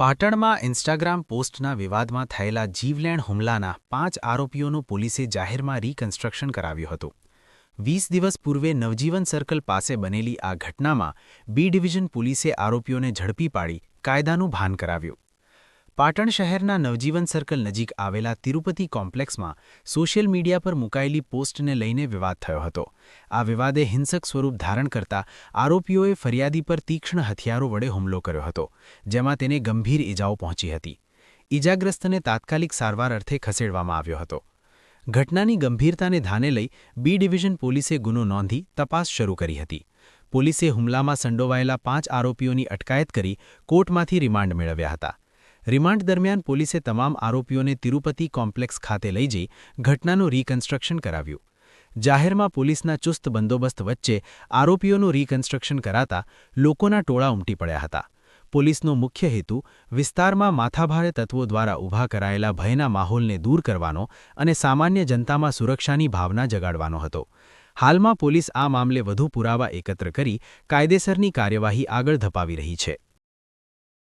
પાટણમાં ઇન્સ્ટાગ્રામ પોસ્ટના વિવાદમાં થયેલા જીવલેણ હુમલાના પાંચ આરોપીઓનું પોલીસે જાહેરમાં રીકન્સ્ટ્રક્શન કરાવ્યું હતું. વીસ દિવસ પૂર્વે નવજીવન સર્કલ પાસે બનેલી આ ઘટનામાં બી ડિવિઝન પોલીસે આરોપીઓને ઝડપી પાડી કાયદાનું ભાન કરાવ્યું. પાટણ શહેરના નવજીવન સર્કલ નજીક આવેલા તિરુપતિ કોમ્પ્લેક્સમાં સોશિયલ મીડિયા પર મુકાયેલી પોસ્ટને લઈને વિવાદ થયો હતો. આ વિવાદે હિંસક સ્વરૂપ ધારણ કરતા આરોપીઓએ ફરિયાદી પર તીક્ષ્ણ હથિયારો વડે હુમલો કર્યો હતો, જેમાં તેને ગંભીર ઇજાઓ પહોંચી હતી. ઇજાગ્રસ્તને તાત્કાલિક સારવાર અર્થે ખસેડવામાં આવ્યો હતો. ઘટનાની ગંભીરતાને ધ્યાને લઈ બી ડિવિઝન પોલીસે ગુનો નોંધી તપાસ શરૂ કરી હતી. પોલીસે હુમલામાં સંડોવાયેલા પાંચ આરોપીઓની અટકાયત કરી કોર્ટમાંથી રિમાન્ડ મેળવ્યા હતા. રિમાન્ડ દરમિયાન પોલીસે તમામ આરોપીઓને તિરુપતિ કોમ્પ્લેક્સ ખાતે લઈ જઈ ઘટનાનું રીકન્સ્ટ્રક્શન કરાવ્યું. જાહેરમાં પોલીસના ચુસ્ત બંદોબસ્ત વચ્ચે આરોપીઓનું રીકન્સ્ટ્રક્શન કરાતા લોકોના ટોળા ઉમટી પડ્યા હતા. પોલીસનો મુખ્ય હેતુ વિસ્તારમાં માથાભારે તત્વો દ્વારા ઊભા કરાયેલા ભયના માહોલને દૂર કરવાનો અને સામાન્ય જનતામાં સુરક્ષાની ભાવના જગાડવાનો હતો. હાલમાં પોલીસ આ મામલે વધુ પુરાવા એકત્ર કરી કાયદેસરની કાર્યવાહી આગળ ધપાવી રહી છે.